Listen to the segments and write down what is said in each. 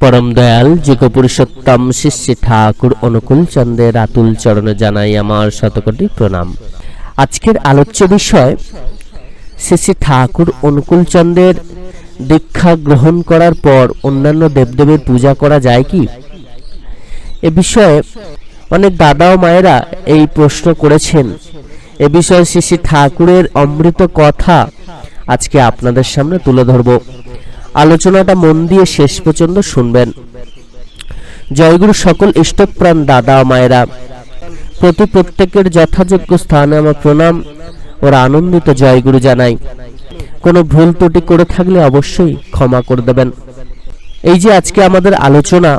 পরম দয়াল যুগ পুরুষোত্তম শিষ্য ঠাকুর অনুকূল চন্দ্রের আতুল চরণে জানাই আমার শতকোটি প্রণাম। আজকের আলোচ্য বিষয় শ্রী ঠাকুর অনুকূল চন্দ্রের দীক্ষা গ্রহণ করার পর অন্যান্য দেবদেবীর পূজা করা যায় কি? এ বিষয়ে অনেক দাদা ও মায়েরা এই প্রশ্ন করেছেন। এ বিষয়ে শ্রী ঠাকুরের অমৃত কথা আজকে আপনাদের সামনে তুলে ধরব। আলোচনাটা মন দিয়ে শেষ পর্যন্ত শুনবেন। জয়গুরু সকল ইষ্টপ্রাণ দাদা মায়েরা, প্রতি প্রত্যেকের যথাযোগ্য স্থানে আমার প্রণাম ওরা আনন্দিত জয়গুরু জানাই। কোনো ভুল ত্রুটি করে থাকলে অবশ্যই ক্ষমা করে দেবেন। এই যে আজকে আমাদের আলোচনা,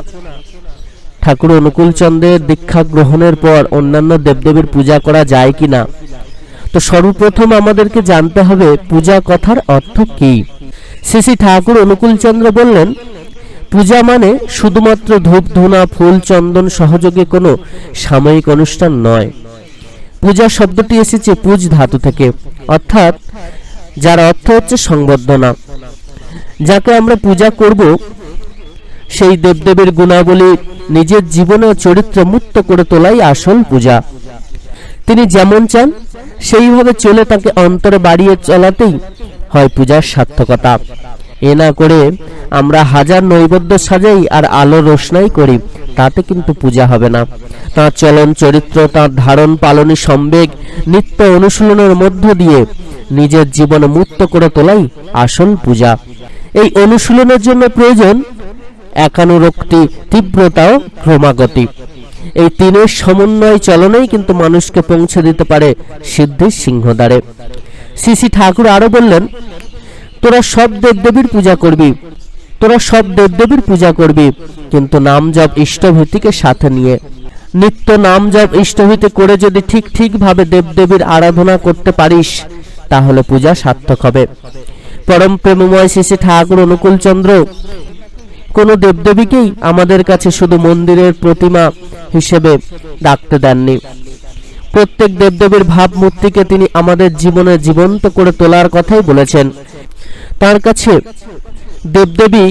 ঠাকুর অনুকূল চন্দ্রের দীক্ষা গ্রহণের পর অন্যান্য দেবদেবীর পূজা করা যায় কিনা? তো সর্বপ্রথম আমাদেরকে জানতে হবে পূজা কথার অর্থ কি? শ্রী ঠাকুর অনুকূল চন্দ্র বললেন, পূজা মানে শুধুমাত্র ধূপ, ধুনা, ফুল, চন্দন সহযোগে কোনো সাময়িক অনুষ্ঠান নয়। পূজা শব্দটি এসেছে পূজ ধাতু থেকে, অর্থাৎ যার অর্থ হচ্ছে সংবর্ধনা। যাকে আমরা পূজা করব, সেই দেবদেবীর গুণাবলী নিজের জীবনে ও চরিত্র মুক্ত করে তোলাই আসল পূজা। তিনি যেমন চান, সেইভাবে চলে তাকে অন্তরে বাড়িয়ে চলাতেই হয় পূজার সার্থকতা। এ না করে আমরা হাজার নৈবেদ্য সাজাই আর আলো রোশনাই করি, তাতে কিন্তু পূজা হবে না। তার চলন চরিত্র, তার ধারণ পালনী সম্বেগ, নিত্য অনুশীলনের মধ্য দিয়ে নিজের জীবন মুক্ত করে তোলাই আসল পূজা। এই অনুশীলনের জন্য প্রয়োজন একানুরক্তি, তীব্রতা ও ক্রমাগতি। এই তিনের সমন্বয় চলনেই কিন্তু মানুষকে পৌঁছে দিতে পারে সিদ্ধির সিংহদ্বারে। শ্রী শ্রী ঠাকুর আরও বললেন, তোরা সব দেবদেবীর পূজা করবি, তোরা সব দেবদেবীর পূজা করবি, কিন্তু নাম জপ ইষ্টভীতিকে সাথে নিয়ে। নিত্য নাম জপ ইষ্টভীতি করে যদি ঠিক ঠিক ভাবে দেবদেবীর আরাধনা করতে পারিস, তাহলে পূজা সার্থক হবে। পরম প্রেমময় শ্রী শ্রী ঠাকুর অনুকূল চন্দ্র, কোনো দেবদেবীকেই আমাদের কাছে শুধু মন্দিরের প্রতিমা হিসেবে ডাকতে দেননি। প্রত্যেক দেবদেবীর ভাবমূর্তিকে তিনি আমাদের জীবনে জীবন্ত করে তোলার কথাই বলেছেন। তার কাছে দেবদেবী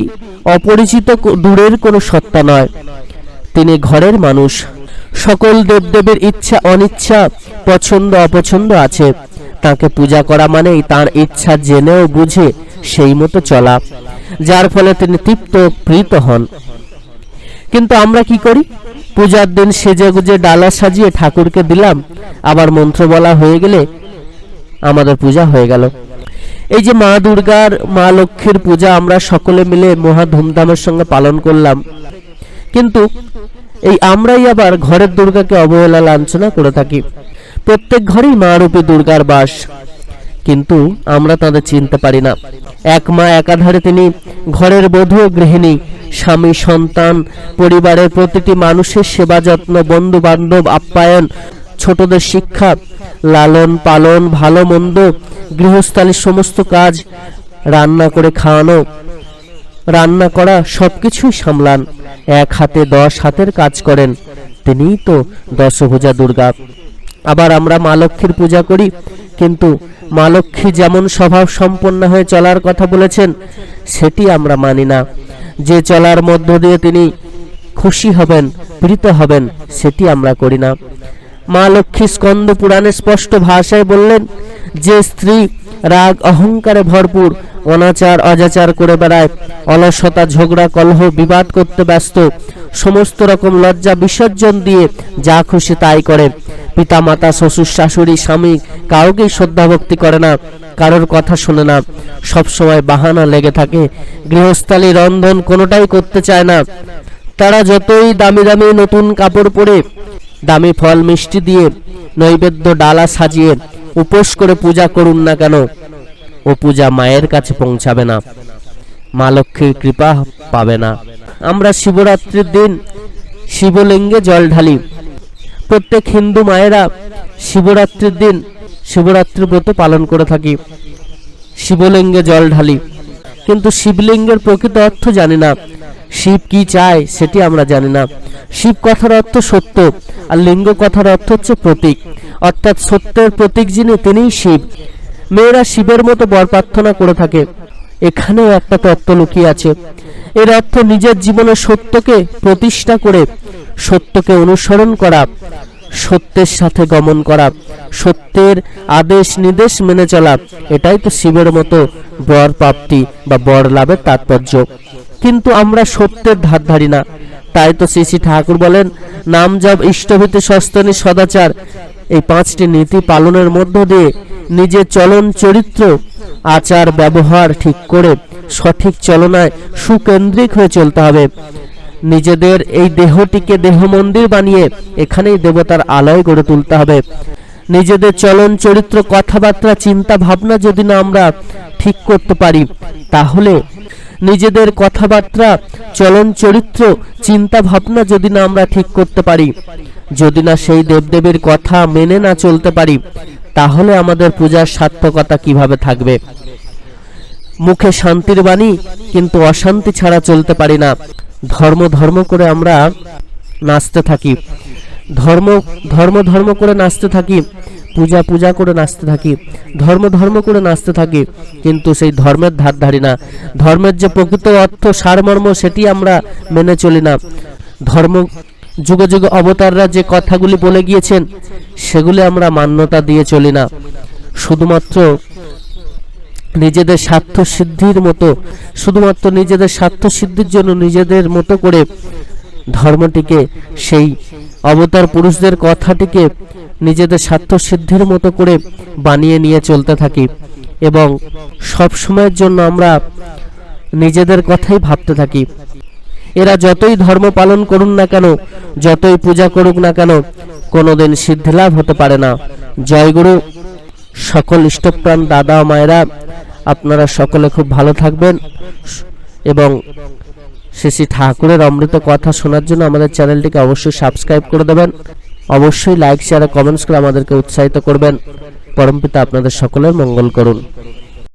অপরিচিত দূরের কোনো সত্তা নয়। তিনি ঘরের মানুষ। সকল দেবদেবীর ইচ্ছা, অনিচ্ছা, পছন্দ, অপছন্দ আছে। তাকে পূজা করা মানেই তার ইচ্ছা জেনেও বুঝে সেই মতো চলা, যার ফলে তিনি তৃপ্ত, প্রীত হন। কিন্তু আমরা কি করি? পূজার দিন সেজে গুজে ডালা সাজিয়ে ঠাকুরকে দিলাম। আবার মন্ত্র বলা হয়ে গেলে আমাদের পূজা হয়ে গেল। এই যে মা দুর্গার, মা লক্ষ্মীর পূজা আমরা সকলে মিলে মহা ধুমধামের সঙ্গে পালন করলাম। কিন্তু এই আমরাই আবার ঘরের দুর্গাকে অবহেলা লাঞ্ছনা করে থাকি। প্রত্যেক ঘরেই মা রূপী দুর্গার বাস। কিন্তু আমরা তাদের চিনতে পারি না। এক মা একাধারে তিনি ঘরের বধূ গৃহিণী, স্বামী, সন্তান, পরিবারের প্রতিটি মানুষের সেবা যত্ন বন্ধু বান্ধব আপ্যায়ন, ছোটদের শিক্ষা, লালন পালন, ভালো মন্দ, গৃহস্থালির সমস্ত কাজ, রান্না করে খাওয়ানো, রান্না করা, সবকিছুই সামলান। এক হাতে দশ হাতের কাজ করেন। তিনিই তো দশভুজা দুর্গা। আবার আমরা মা লক্ষ্মীর পূজা করি। কিন্তু মা লক্ষ্মী যেমন স্বভাব সম্পন্ন হয়ে চলার কথা বলেছেন, সেটি আমরা মানি না। যে চলার মধ্য দিয়ে তিনি খুশি হবেন প্রীত হবেন, সেটি আমরা করি না। মা লক্ষ্মী স্কন্দ পুরাণে স্পষ্ট ভাষায় বললেন, যে স্ত্রী রাগ অহংকারে ভরপুর, অনাচার অজাচার করে বেড়ায়, অলসতা, ঝগড়া, কলহ, বিবাদ করতে ব্যস্ত সমস্ত রকম লজ্জা বিসর্জন দিয়ে যা খুশি তাই করে। পিতা মাতা শ্বশুর, শাশুড়ি, স্বামী কাউকেই শ্রদ্ধা ভক্তি করে না, কারোর কথা শোনে না। সব সময় বাহানা লেগে থাকে। গৃহস্থালী রন্ধন কোনোটাই করতে চায় না। তারা যতই দামি দামি নতুন কাপড় পরে, দামি ফল মিষ্টি দিয়ে নৈবেদ্য ডালা সাজিয়ে উপোস করে পূজা করুন না কেন? ও পূজা মায়ের কাছে পৌঁছাবে না। মা লক্ষ্মীর কৃপা পাবে না। আমরা শিবরাত্রির দিন শিবলিঙ্গে জল ঢালি। প্রত্যেক হিন্দু মায়েরা শিবরাত্রির দিন শিবরাত্রি ব্রত পালন করে থাকি। শিবলিঙ্গে জল ঢালি। কিন্তু শিবলিঙ্গের প্রকৃত অর্থ জানি না। শিব কি চায় সেটি আমরা জানি না। শিব কথার অর্থ সত্য আর লিঙ্গ কথার অর্থ হচ্ছে প্রতীক। অর্থাৎ সত্যের প্রতীক যিনি, তিনিই শিব। মেয়েরা শিবের মতো বর প্রার্থনা করে থাকে। এখানেও একটা তত্ত্ব লুকিয়ে আছে। এর অর্থ নিজের জীবনে সত্যকে প্রতিষ্ঠা করে, সত্যকে অনুসরণ করা, সত্যের সাথে গমন করা, সত্যের আদেশ নির্দেশ মেনে চলা, এটাই তো শিবের মতো বর প্রাপ্তি বা বর লাভের তাৎপর্য। কিন্তু আমরা সত্যের ধার ধারি না। তাই তো শ্রী শ্রী ঠাকুর বলেন, নাম জপ, ইষ্টভীতি, সস্তনী, সদাচার, এই পাঁচটি নীতি পালনের মধ্য দিয়ে নিজের চলন চরিত্র, আচার ব্যবহার ঠিক করে সঠিক চলনায় সুকেন্দ্রিক হয়ে চলতে হবে। নিজেদের এই দেহটিকে দেহ মন্দির বানিয়ে এখানেই দেবতার আলয় গড়ে তুলতে হবে। নিজেদের চলন চরিত্র, কথাবার্তা, চিন্তা ভাবনা যদি না আমরা ঠিক করতে পারি, তাহলে নিজেদের কথাবার্তা, চলন চরিত্র, চিন্তা ভাবনা যদি না আমরা ঠিক করতে পারি, যদি না সেই দেবদেবীর কথা মেনে না চলতে পারি তাহলে আমাদের পূজার সার্থকতা কীভাবে থাকবে? মুখে শান্তির বাণী, কিন্তু অশান্তি ছাড়া চলতে পারি না। ধর্ম ধর্ম করে আমরা নাচতে থাকি। ধর্ম ধর্ম ধর্ম করে নাচতে থাকি। পূজা পূজা করে নাচতে থাকি। ধর্ম ধর্ম করে নাচতে থাকি, কিন্তু সেই ধর্মের ধার ধারি না। ধর্মের যে প্রকৃত অর্থ, সারমর্ম, সেটি আমরা মেনে চলি না। ধর্ম যুগে যুগে অবতাররা যে কথাগুলি বলে গিয়েছেন, সেগুলি আমরা মান্যতা দিয়ে চলি না। শুধুমাত্র নিজেদের স্বার্থ সিদ্ধির মতো, শুধুমাত্র নিজেদের স্বার্থ সিদ্ধির জন্য নিজেদের মতো করে ধর্মটিকে, সেই অবতার পুরুষদের কথাটিকে নিজেদের স্বার্থ সিদ্ধির মতো করে বানিয়ে নিয়ে চলতে থাকি এবং সব সময়ের জন্য আমরা নিজেদের কথাই ভাবতে থাকি। এরা যতই ধর্ম পালন করুন না কেন, যতই পূজা করুক না কেন, কোনোদিন সিদ্ধিলাভ হতে পারে না। জয়গুরু সকল ইষ্টপ্রাণ দাদা মায়েরা, আপনারা সকলে খুব ভালো থাকবেন। এবং শ্রী শ্রী ঠাকুরের অমৃত কথা শোনার জন্য আমাদের চ্যানেলটিকে অবশ্যই সাবস্ক্রাইব করে দেবেন। অবশ্যই লাইক শেয়ার কমেন্টস করে আমাদেরকে উৎসাহিত করবেন। পরমপিতা আপনাদের সকলের মঙ্গল করুন।